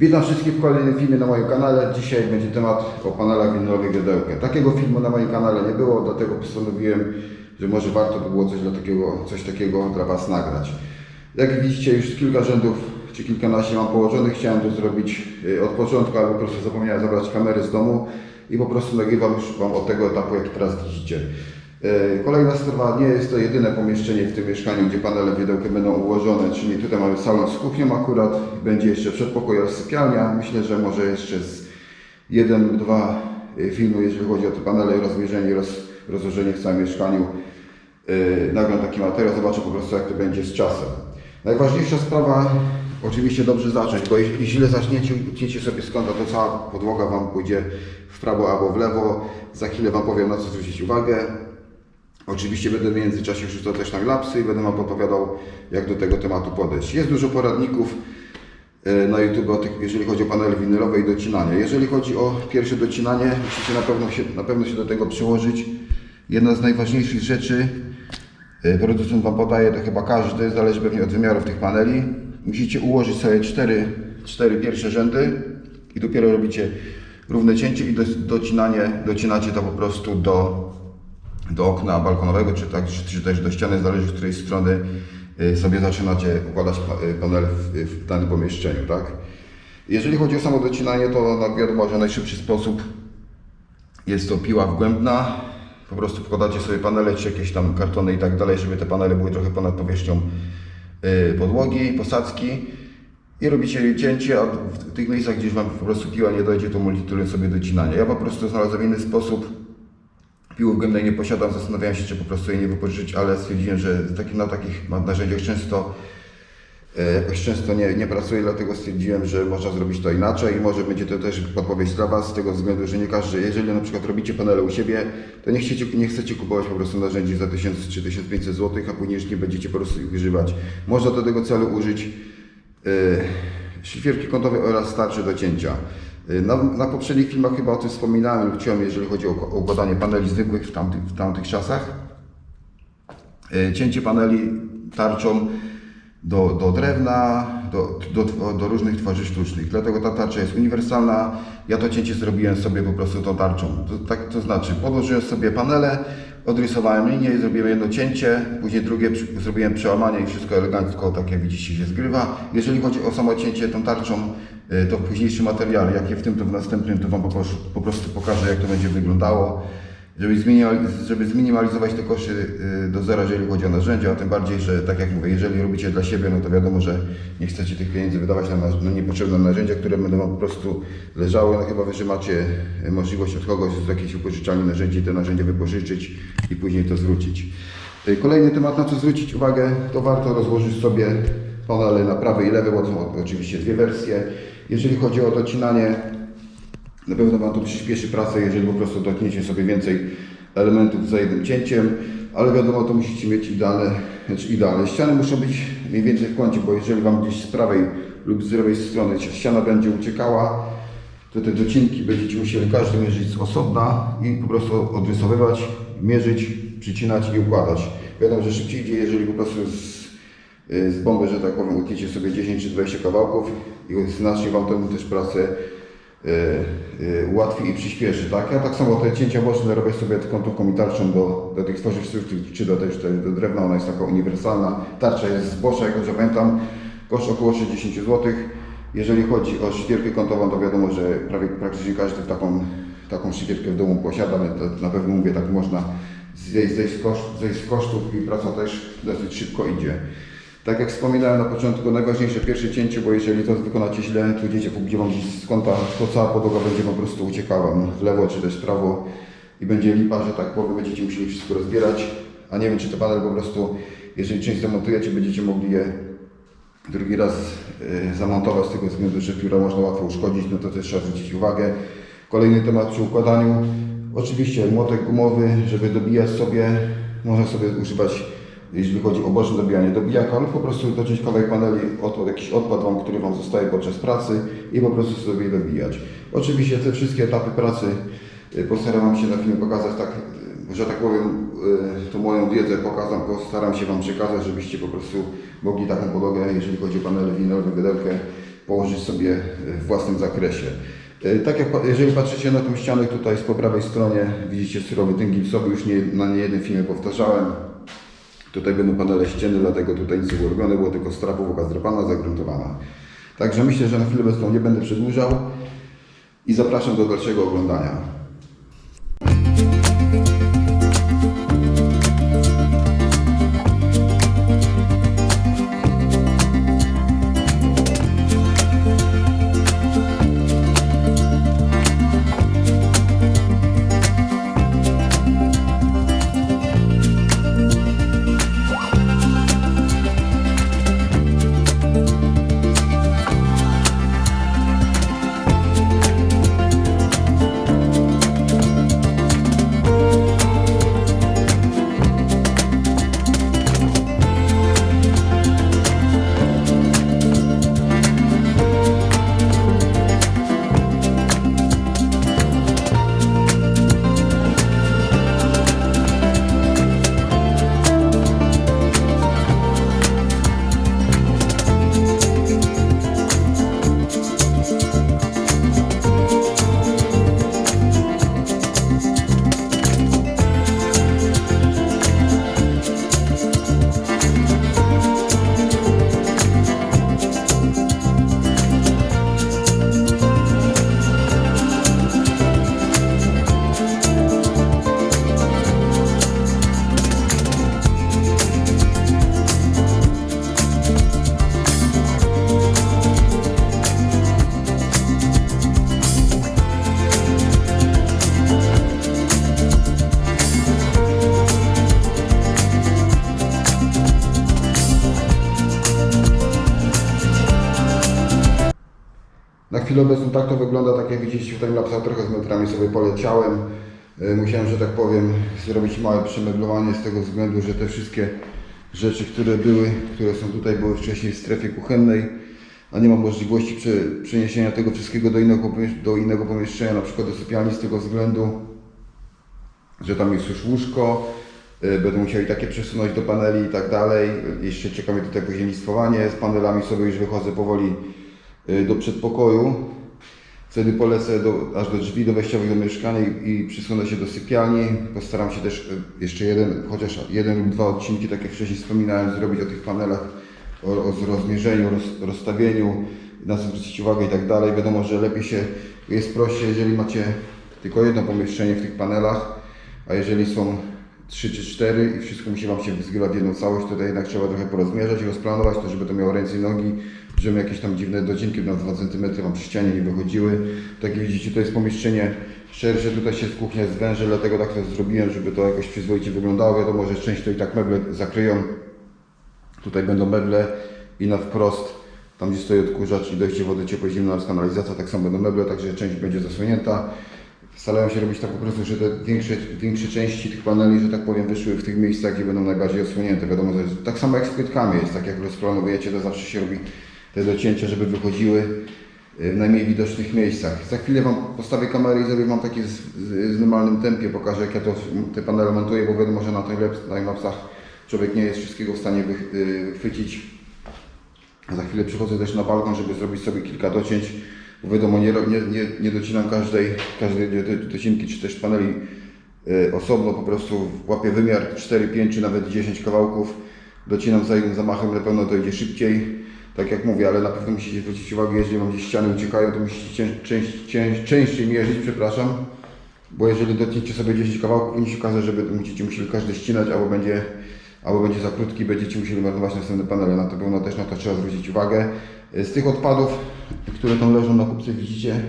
Witam wszystkich w kolejnym filmie na moim kanale. Dzisiaj będzie temat o panelach winylowych Wiedełkę. Takiego filmu na moim kanale nie było, dlatego postanowiłem, że może warto by było coś, dla takiego, coś takiego dla Was nagrać. Jak widzicie, już kilka rzędów czy kilkanaście mam położonych. Chciałem to zrobić y, od początku, ale po prostu zapomniałem zabrać kamery z domu i po prostu nagrywam już Wam od tego etapu, jak teraz widzicie. E, Kolejna sprawa, nie jest to jedyne pomieszczenie w tym mieszkaniu, gdzie panele wiedełki będą ułożone, czyli tutaj mamy salon z kuchnią akurat, będzie jeszcze przedpokój oraz sypialnia. Myślę, że może jeszcze z jeden lub dwa e, filmy, jeżeli chodzi o te panele, rozmierzenie i roz, rozłożenie w całym mieszkaniu. E, Nagram taki materiał, zobaczę po prostu jak to będzie z czasem. Najważniejsza sprawa, oczywiście dobrze zacząć, bo jeśli źle zaczniecie, utniecie sobie z kąta, to cała podłoga Wam pójdzie w prawo albo w lewo. Za chwilę Wam powiem na co zwrócić uwagę. Oczywiście będę w międzyczasie rzucał też na glapsy i będę Wam podpowiadał, jak do tego tematu podejść. Jest dużo poradników e, na YouTube, jeżeli chodzi o panele winylowe i docinanie. Jeżeli chodzi o pierwsze docinanie, musicie na pewno się, na pewno się do tego przyłożyć. Jedna z najważniejszych rzeczy, e, producent Wam podaje, to chyba każdy, zależy pewnie od wymiarów tych paneli. Musicie ułożyć sobie cztery, cztery pierwsze rzędy i dopiero robicie równe cięcie i do, docinanie, docinacie to po prostu do, do okna balkonowego, czy, tak, czy, też do ściany, zależy z której strony y, sobie zaczynacie układać y, panel w, w danym pomieszczeniu, tak? Jeżeli chodzi o samo docinanie, to no, wiadomo, że najszybszy sposób jest to piła wgłębna. Po prostu wkładacie sobie panele, czy jakieś tam kartony i tak dalej, żeby te panele były trochę ponad powierzchnią y, podłogi, posadzki. I robicie cięcie, a w tych miejscach, gdzieś Wam po prostu piła nie dojdzie, to multitoolem sobie docinanie. Ja po prostu znalazłem inny sposób. Piły wgłębnej nie posiadam, zastanawiałem się, czy po prostu jej nie wypożyczyć, ale stwierdziłem, że na takich narzędziach często e, jakoś często nie, nie pracuję, dlatego stwierdziłem, że można zrobić to inaczej i może będzie to też podpowiedź dla Was, z tego względu, że nie każdy, jeżeli na przykład robicie panele u siebie, to nie chcecie, nie chcecie kupować po prostu narzędzi za 1000 czy 1500 zł, a później już nie będziecie po prostu ich używać. Można do tego celu użyć e, szlifierki kątowe oraz tarcze do cięcia. E, Na, na poprzednich filmach chyba o tym wspominałem, lubiłem, jeżeli chodzi o, układanie paneli zwykłych w tamtych, w tamtych czasach. E, cięcie paneli tarczą do, do drewna, do, do, do różnych twarzy sztucznych. Dlatego ta tarcza jest uniwersalna. Ja to cięcie zrobiłem sobie po prostu tą tarczą. To, tak, to znaczy podłożyłem sobie panele, odrysowałem linię, zrobiłem jedno cięcie, później drugie zrobiłem przełamanie i wszystko elegancko, tak jak widzicie, się zgrywa. Jeżeli chodzi o samo cięcie tą tarczą, y, to w późniejszym materiale, jak je w tym, to w następnym, to Wam po prostu, po prostu pokażę, jak to będzie wyglądało żeby, żeby zminimalizować te koszty y, do zera, jeżeli chodzi o narzędzia, a tym bardziej, że tak jak mówię, jeżeli robicie dla siebie, no to wiadomo, że nie chcecie tych pieniędzy wydawać na, na, na niepotrzebne narzędzia, które będą Wam po prostu leżały, no chyba, że macie y, możliwość od kogoś z jakiejś wypożyczalni narzędzi te narzędzia wypożyczyć i później to zwrócić. Kolejny temat, na co zwrócić uwagę, to warto rozłożyć sobie panele na prawy i lewy, bo są oczywiście dwie wersje. Jeżeli chodzi o docinanie, na pewno Wam to przyspieszy pracę, jeżeli po prostu dotkniecie sobie więcej elementów za jednym cięciem, ale wiadomo, to musicie mieć idealne, znaczy idealne. Ściany muszą być mniej więcej w kącie, bo jeżeli Wam gdzieś z prawej lub z lewej strony ściana będzie uciekała, to te docinki będziecie musieli każdy mierzyć z osobna i po prostu odrysowywać, mierzyć, przycinać i układać. Wiadomo, że szybciej idzie, jeżeli po prostu z, z bomby, że tak powiem, utniecie sobie 10 czy 20 kawałków i znacznie Wam temu też pracę y, y, ułatwi i przyspieszy, tak? Ja tak samo te cięcia boczne robię sobie taką tą tarczą do, do tych tworzyw sztucznych, czy do, też do, drewna, ona jest taka uniwersalna. Tarcza jest z bocza, jak dobrze pamiętam, koszt około 60 zł. Jeżeli chodzi o szlifierkę kątową, to wiadomo, że prawie praktycznie każdy taką, taką szlifierkę w domu posiada, na pewno mówię, tak można zejść, zejść, z koszt, zejść z kosztów i praca też dosyć szybko idzie. Tak jak wspominałem na początku, najważniejsze pierwsze cięcie, bo jeżeli to wykonacie źle, tu idziecie gdzie wam z kąta, to cała podłoga będzie po prostu uciekała w lewo czy też w prawo i będzie lipa, że tak powiem, będziecie musieli wszystko rozbierać, a nie wiem czy to panel po prostu, jeżeli część zamontujecie, będziecie mogli je drugi raz y, zamontować z tego względu, że pióra można łatwo uszkodzić, no to też trzeba zwrócić uwagę. Kolejny temat przy układaniu, oczywiście młotek gumowy, żeby dobijać sobie, można sobie używać jeśli chodzi o boczne dobijanie dobijaka, lub po prostu dociąć kawałek paneli od, od jakiś odpad który Wam zostaje podczas pracy i po prostu sobie dobijać. Oczywiście te wszystkie etapy pracy y, postaram się na filmie pokazać tak, y, że tak powiem, y, tą moją wiedzę pokazam, postaram się Wam przekazać, żebyście po prostu mogli taką podłogę, jeżeli chodzi o panele winylowe, wydelkę, położyć sobie w własnym zakresie. Tak jak jeżeli patrzycie na tą ścianę tutaj z po prawej stronie widzicie surowy tynk gipsowy, już nie, na niejednym filmie powtarzałem. Tutaj będą panele ścienne, dlatego tutaj nic nie było robione, było tylko strapówka zdrapana, zagruntowana. Także myślę, że na chwilę obecną nie będę przedłużał i zapraszam do dalszego oglądania. Chwilę obecną tak to wygląda, tak jak widzicie w timelapsach, trochę z metrami sobie poleciałem. E, Musiałem, że tak powiem, zrobić małe przemeblowanie z tego względu, że te wszystkie rzeczy, które były, które są tutaj, były wcześniej w strefie kuchennej, a nie mam możliwości prze, przeniesienia tego wszystkiego do innego, do innego pomieszczenia, na przykład do sypialni z tego względu, że tam jest już łóżko, y, będę musiał i takie przesunąć do paneli i tak dalej. Jeszcze czeka mnie tutaj poziemistwowanie, z panelami sobie już wychodzę powoli do przedpokoju. Wtedy polecę do, aż do drzwi do wejściowych do mieszkania i, i przysunę się do sypialni. Postaram się też y, jeszcze jeden, chociaż jeden lub dwa odcinki, tak jak wcześniej wspominałem, zrobić o tych panelach, o, o rozmierzeniu, roz, rozstawieniu, na co zwrócić uwagę i tak dalej. Wiadomo, że lepiej się, jest prościej, jeżeli macie tylko jedno pomieszczenie w tych panelach, a jeżeli są 3 czy 4 i wszystko musi Wam się zgrywać w jedną całość, to jednak trzeba trochę porozmierzać i rozplanować to, żeby to miało ręce i nogi, żeby jakieś tam dziwne docinki na 2 cm Wam przy ścianie nie wychodziły. Tak jak widzicie, to jest pomieszczenie szersze, tutaj się z kuchnia zwęży, dlatego tak to zrobiłem, żeby to jakoś przyzwoicie wyglądało. Wiadomo, że część to i tak meble zakryją. Tutaj będą meble i na wprost, tam gdzie stoi odkurzacz i dojście wody ciepłej zimna oraz kanalizacja, tak samo będą meble, także część będzie zasłonięta. Starają się robić tak po prostu, że te większe, większe części tych paneli, że tak powiem, wyszły w tych miejscach, gdzie będą najbardziej osłonięte. Wiadomo, że tak samo jak z płytkami jest, tak jak rozplanowujecie, to zawsze się robi te docięcia, żeby wychodziły y, w najmniej widocznych miejscach. Za chwilę Wam postawię kamerę i zrobię Wam takie z, z, z normalnym tempie, pokażę jak ja to, te panele montuję, bo wiadomo, że na timelapsach człowiek nie jest wszystkiego w stanie wych- y. Za chwilę przychodzę też na balkon, żeby zrobić sobie kilka docięć. Wiadomo, nie, nie, nie, docinam każdej, każdej do- do- docinki czy też paneli y, osobno, po prostu łapię wymiar 4, 5 czy nawet 10 kawałków. Docinam za jednym zamachem, na pewno to idzie szybciej. Tak jak mówię, ale na pewno musicie zwrócić uwagę, jeżeli Wam gdzieś ściany uciekają, to musicie część, cię, częściej mierzyć, przepraszam. Bo jeżeli dotniecie sobie 10 kawałków, nie się okaże, że będziecie musieli każdy ścinać, albo będzie, albo będzie za krótki, będziecie musieli marnować następne panele. Na to pewno też na to trzeba zwrócić uwagę. Y, Z tych odpadów, które tam leżą na kupce, widzicie,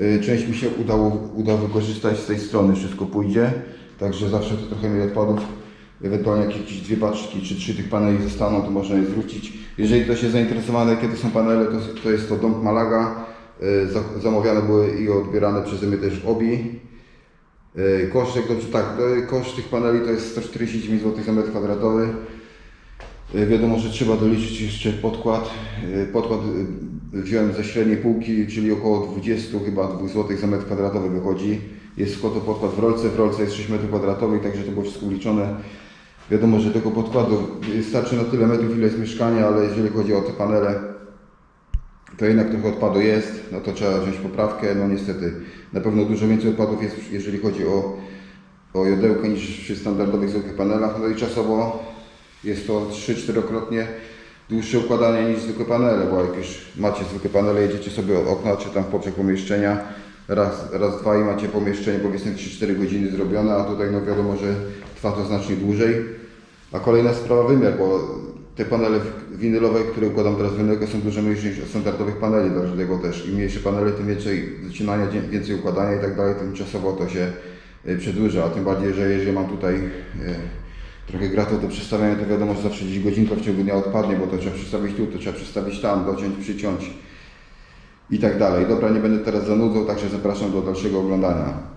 y, część mi się udało, udało wykorzystać z tej strony, wszystko pójdzie. Także zawsze to trochę mniej odpadów. Ewentualnie jak jakieś dwie paczki czy trzy tych paneli zostaną, to można je zwrócić. Jeżeli ktoś jest zainteresowany, to są panele, to, to jest to Dom Malaga. Za- Zamawiane były i odbierane przeze mnie też OBI. Koszt, jak dobrze, tak, koszt tych paneli to jest 149 zł za metr kwadratowy. Yy, Wiadomo, że trzeba doliczyć jeszcze podkład. Yy, Podkład yy, wziąłem ze średniej półki, czyli około 20 chyba 2 zł za metr kwadratowy wychodzi. Jest to podkład w rolce, w rolce jest 6 metrów kwadratowych, także to było wszystko liczone. Wiadomo, że tego podkładu starczy na tyle metrów, ile jest mieszkanie, ale jeżeli chodzi o te panele, to jednak trochę odpadu jest, no to trzeba wziąć poprawkę, no niestety na pewno dużo więcej odpadów jest, jeżeli chodzi o, o jodełkę niż przy standardowych zwykłych panelach, no i czasowo jest to 3-4-krotnie dłuższe układanie niż zwykłe panele, bo jak już macie zwykłe panele, jedziecie sobie od okna czy tam w poprzek pomieszczenia, raz, raz, dwa i macie pomieszczenie powiedzmy 3-4 godziny zrobione, a tutaj no wiadomo, że trwa to znacznie dłużej. A kolejna sprawa wymiar, bo te panele winylowe, które układam teraz w winylkę są dużo mniejsze niż od standardowych paneli, dlatego też im mniejsze panele, tym więcej zacinania, dzie- więcej układania i tak dalej, tym czasowo to się y, przedłuża, a tym bardziej, że jeżeli mam tutaj trochę gratów do przestawiania, to wiadomo, że zawsze gdzieś godzinka w ciągu dnia odpadnie, bo to trzeba przestawić tu, to trzeba przestawić tam, dociąć, przyciąć i tak dalej. Dobra, nie będę teraz zanudzał, także zapraszam do dalszego oglądania.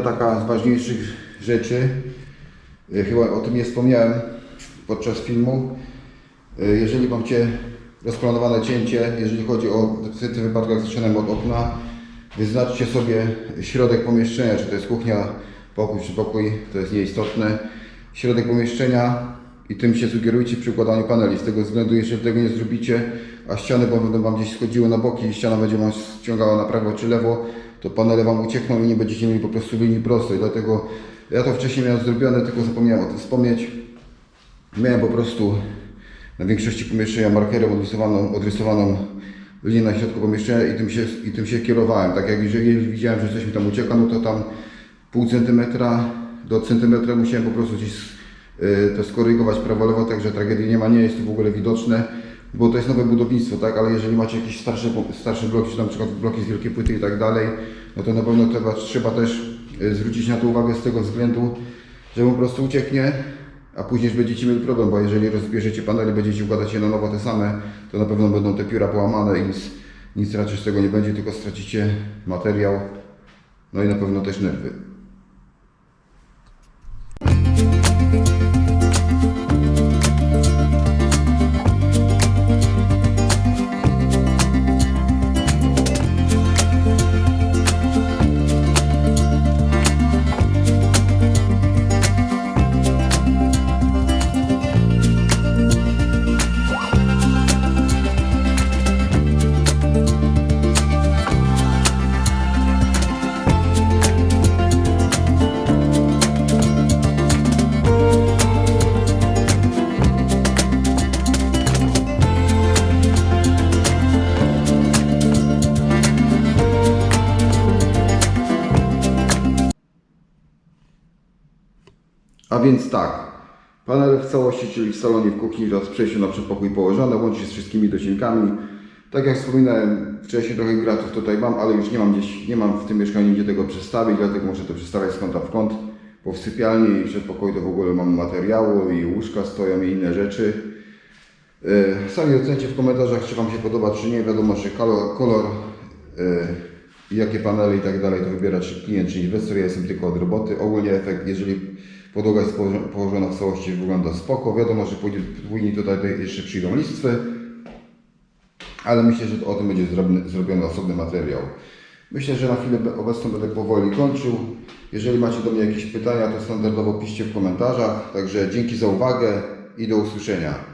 Taka z ważniejszych rzeczy, e, chyba o tym nie wspomniałem podczas filmu. E, Jeżeli macie rozplanowane cięcie, jeżeli chodzi o w tym wypadku jak zaczynamy od okna, wyznaczcie sobie środek pomieszczenia, czy to jest kuchnia, pokój czy pokój, to jest nieistotne. Środek pomieszczenia i tym się sugerujcie przy układaniu paneli. Z tego względu, jeżeli tego nie zrobicie, a ściany będą Wam gdzieś schodziły na boki i ściana będzie Wam ściągała na prawo czy lewo, to panele Wam uciekną i nie będziecie mieli po prostu linii prostej. Dlatego ja to wcześniej miałem zrobione, tylko zapomniałem o tym wspomnieć. Miałem po prostu na większości pomieszczenia markerem odrysowaną, odrysowaną linię na środku pomieszczenia i tym, się, i tym się kierowałem. Tak jak jeżeli widziałem, że coś mi tam ucieka, no to tam pół centymetra do centymetra musiałem po prostu gdzieś y, to skorygować prawo-lewo, także tragedii nie ma, nie jest to w ogóle widoczne, bo to jest nowe budownictwo, tak, ale jeżeli macie jakieś starsze, starsze bloki, czy na przykład bloki z wielkiej płyty i tak dalej, no to na pewno trzeba, trzeba też y, zwrócić na to uwagę z tego względu, że po prostu ucieknie, a później będziecie mieli problem, bo jeżeli rozbierzecie panele, będziecie układać je na nowo te same, to na pewno będą te pióra połamane i nic, nic raczej z tego nie będzie, tylko stracicie materiał, no i na pewno też nerwy. A więc tak, panele w całości, czyli w salonie, w kuchni oraz przejściu na przedpokój położone, łącznie z wszystkimi docinkami. Tak jak wspominałem wcześniej, trochę gratów tutaj mam, ale już nie mam gdzieś, nie mam w tym mieszkaniu gdzie tego przestawić, dlatego muszę to przestawiać z kąta w kąt. bo w sypialni i przedpokoju to w ogóle mam materiału i łóżka stoją i inne rzeczy. E, Sami ocencie w komentarzach, czy Wam się podoba, czy nie. Wiadomo, że kolor, kolor e, i jakie panele i tak dalej, to wybiera czy klient, czy inwestor. Ja jestem tylko od roboty. Ogólnie efekt, jeżeli podłoga jest położo- położona w całości, wygląda spoko. Wiadomo, że później tutaj jeszcze przyjdą listwy, ale myślę, że o tym będzie zrobiony, zrobiony osobny materiał. Myślę, że na chwilę obecną będę powoli kończył. Jeżeli macie do mnie jakieś pytania, to standardowo piszcie w komentarzach. Także dzięki za uwagę i do usłyszenia.